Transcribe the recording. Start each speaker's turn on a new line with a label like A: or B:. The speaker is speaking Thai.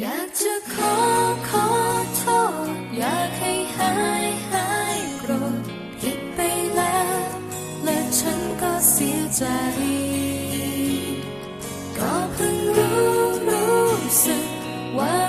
A: อยากจะขอขอโทษ อยากให้หายหายโกรธผิดไปแล้ว และฉันก็เสียใจ ก็เพิ่งรู้รู้สึกว่า